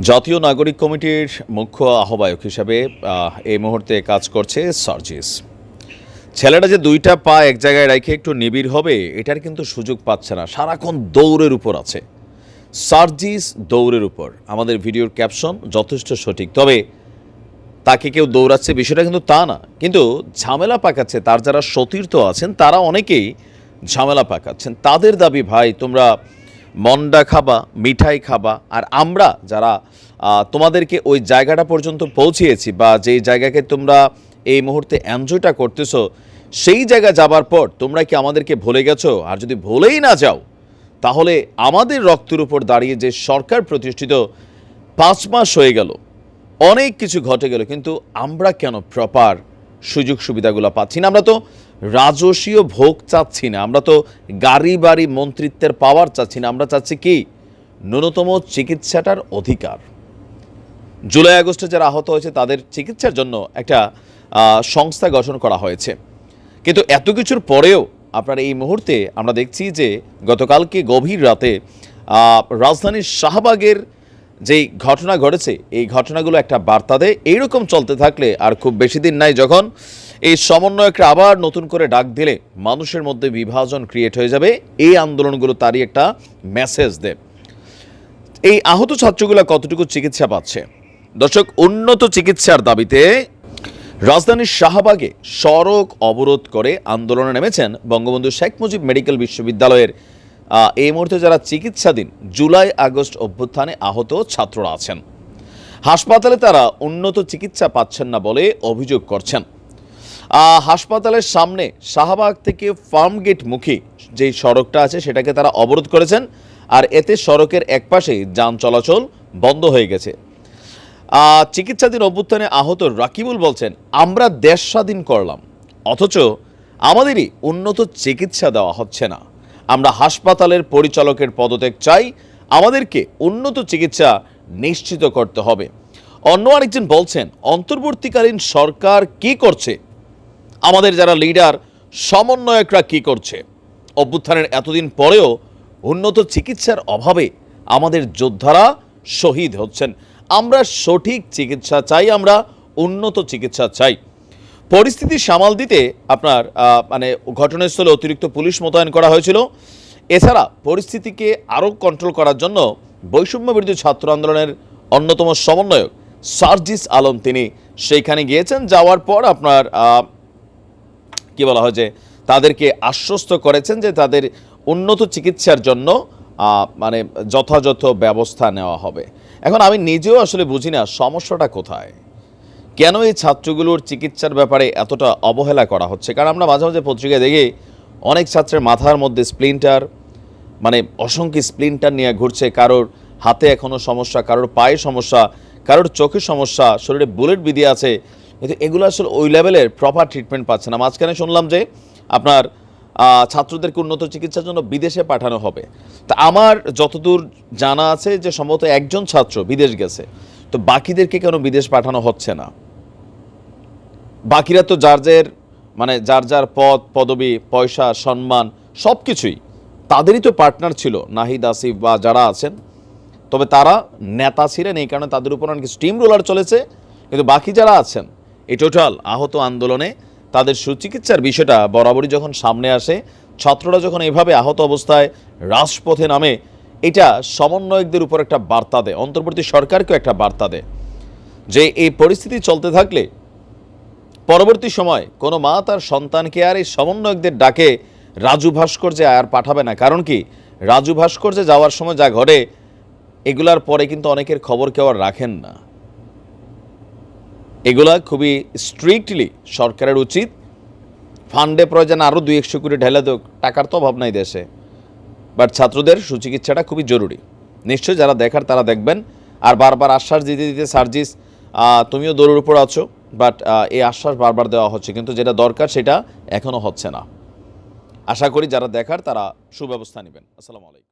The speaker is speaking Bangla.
জাতীয় নাগরিক কমিটির মুখ্য আহ্বায়ক হিসাবে এই মুহূর্তে কাজ করছে সার্জিস। ছেলেটা যে দুইটা পা এক জায়গায় রেখে একটু নিবিড় হবে, এটার কিন্তু সুযোগ পাচ্ছে না। সারাক্ষণ দৌড়ের উপর আছে। সার্জিস দৌড়ের উপর। আমাদের ভিডিওর ক্যাপশন যথেষ্ট সঠিক। তবে তাকে কেউ দৌড়াচ্ছে বিষয়টা কিন্তু তা না। কিন্তু ঝামেলা পাকাচ্ছে, তার যারা সতীর্থ আছেন, তারা অনেকেই ঝামেলা পাকাচ্ছেন। তাদের দাবি, ভাই, তোমরা মন্ডা খাবা, মিঠাই খাবা, আর আমরা যারা তোমাদেরকে ওই জায়গাটা পর্যন্ত পৌঁছিয়েছি বা যেই জায়গাকে তোমরা এই মুহূর্তে এনজয়টা করতেছো, সেই জায়গা যাবার পর তোমরা কি আমাদেরকে ভুলে গেছো? আর যদি ভুলেই না যাও, তাহলে আমাদের রক্তের উপর দাঁড়িয়ে যে সরকার প্রতিষ্ঠিত, পাঁচ মাস হয়ে গেল। অনেক কিছু ঘটে গেল, কিন্তু আমরা কেন প্রপার সুযোগ সুবিধাগুলো পাচ্ছি না? আমরা তো রাজসীয় ভোগ চাচ্ছি না। আমরা তো গাড়ি, বাড়ি, মন্ত্রিত্বের পাওয়ার চাচ্ছি না। আমরা চাচ্ছি কি? ন্যূনতম চিকিৎসাটার অধিকার। জুলাই, আগস্টে যারা আহত হয়েছে, তাদের চিকিৎসার জন্য একটা সংস্থা গঠন করা হয়েছে। কিন্তু এত কিছুর পরেও আপনার এই মুহূর্তে আমরা দেখছি যে, গতকালকে গভীর রাতে রাজধানীর শাহবাগের যেই ঘটনা ঘটেছে, এই ঘটনাগুলো একটা বার্তা দেয়। এইরকম চলতে থাকলে আর খুব বেশি দিন নাই যখন এই সমন্বয়কে আবার নতুন করে ডাক দিলে মানুষের মধ্যে বিভাজন ক্রিয়েট হয়ে যাবে। এই আন্দোলনগুলো তারই একটা মেসেজ দেয়। এই আহত ছাত্রগুলো কতটুকু চিকিৎসা পাচ্ছে? দর্শক, উন্নত চিকিৎসার দাবিতে রাজধানীর শাহবাগে সড়ক অবরোধ করে আন্দোলনে নেমেছেন বঙ্গবন্ধু শেখ মুজিব মেডিকেল বিশ্ববিদ্যালয়ের এই মুহূর্তে যারা চিকিৎসাধীন, জুলাই আগস্ট অভ্যুত্থানে আহত ছাত্ররা আছেন। হাসপাতালে তারা উন্নত চিকিৎসা পাচ্ছেন না বলে অভিযোগ করছেন। হাসপাতালের সামনে শাহবাগ থেকে ফার্মগেট মুখী যেই সড়কটা আছে সেটাকে তারা অবরোধ করেছেন, আর এতে সড়কের একপাশেই যান চলাচল বন্ধ হয়ে গেছে। চিকিৎসাধীন অভ্যুত্থানে আহত রাকিবুল বলছেন, আমরা দেশ স্বাধীন করলাম, অথচ আমাদেরই উন্নত চিকিৎসা দেওয়া হচ্ছে না। আমরা হাসপাতালের পরিচালকের পদত্যাগ চাই, আমাদেরকে উন্নত চিকিৎসা নিশ্চিত করতে হবে। অন্য আরেকজন বলছেন, অন্তর্বর্তীকালীন সরকার কি করছে আমাদের যারা লিডার সমন্বয়করা কি করছে? অভ্যুত্থানের এতদিন পরেও উন্নত চিকিৎসার অভাবে আমাদের যোদ্ধারা শহীদ হচ্ছেন। আমরা সঠিক চিকিৎসা চাই, আমরা উন্নত চিকিৎসা চাই। পরিস্থিতি সামাল দিতে আপনার মানে ঘটনাস্থলে অতিরিক্ত পুলিশ মোতায়েন করা হয়েছিল। এছাড়া পরিস্থিতিকে আরও কন্ট্রোল করার জন্য বৈষম্য বিরোধী ছাত্র আন্দোলনের অন্যতম সমন্বয়ক সার্জিস আলম তিনি সেইখানে গিয়েছেন। যাওয়ার পর আপনার কি বলা হয় যে তাদেরকে আশ্বস্ত করেছেন যে তাদের উন্নত চিকিৎসার জন্য মানে যথাযথ ব্যবস্থা নেওয়া হবে। এখন আমি নিজেও আসলে বুঝি না সমস্যাটা কোথায়। কেন এই ছাত্রগুলোর চিকিৎসার ব্যাপারে এতটা অবহেলা করা হচ্ছে? কারণ আমরা মাঝে মাঝে পত্রিকায় দেখি অনেক ছাত্রের মাথার মধ্যে স্প্লিন্টার মানে অসংখ্য স্প্লিন্টার নিয়ে ঘুরছে, কারোর হাতে এখনও সমস্যা, কারোর পায়ে সমস্যা, কারোর চোখে সমস্যা, শরীরে বুলেট বিধি আছে কিন্তু এগুলো আসলে ওই লেভেলের প্রপার ট্রিটমেন্ট পাচ্ছে না। মাঝখানে শুনলাম যে আপনার ছাত্রদেরকে উন্নত চিকিৎসার জন্য বিদেশে পাঠানো হবে। তা আমার যতদূর জানা আছে যে সম্ভবত একজন ছাত্র বিদেশ গেছে। তো বাকিদেরকে কেন বিদেশ পাঠানো হচ্ছে না? বাকিরা তো যার যার মানে যার যার পদ, পদবি, পয়সা, সম্মান সব কিছুই তাদেরই তো পার্টনার ছিল, নাহিদ, আসিফ বা যারা আছেন। তবে তারা নেতা ছিলেন, এই কারণে তাদের উপর অনেক স্টিম রোলার চলেছে। কিন্তু বাকি যারা আছেন এই টোটাল আহত আন্দোলনে তাদের সুচিকিৎসার বিষয়টা বরাবরই যখন সামনে আসে, ছাত্ররা যখন এভাবে আহত অবস্থায় রাজপথে নামে, এটা সমন্বয়কদের উপর একটা বার্তা দেয়, অন্তর্বর্তী সরকারকেও একটা বার্তা দেয় যে এই পরিস্থিতি চলতে থাকলে পরবর্তী সময় কোনো মা তার সন্তানকে আর এই সমন্বয়কদের ডাকে রাজু ভাস্কর্যে আর পাঠাবে না। কারণ কি? রাজু ভাস্কর্যে যাওয়ার সময় যা ঘটে, এগুলার পরে কিন্তু অনেকের খবর কেউ আর রাখেন না। এগুলা খুবই স্ট্রিক্টলি সরকারের উচিত। ফান্ডে প্রয়োজন আরও দুই একশো কোটি ঢেলে দেক টাকার তো অভাব নাই দেশে। বাট ছাত্রদের সুচিকিৎসাটা খুবই জরুরি। নিশ্চয়ই যারা দেখার তারা দেখবেন। আর বারবার আশ্বাস দিতে দিতে সার্জিস তুমিও দৌড়ের উপর আছো বাট এই আশ্বাস বারবার দেওয়া হচ্ছে। কিন্তু যেটা দরকার সেটা এখনও হচ্ছে না। আশা করি যারা দেখার তারা সুব্যবস্থা নেবেন। আসসালামু আলাইকুম।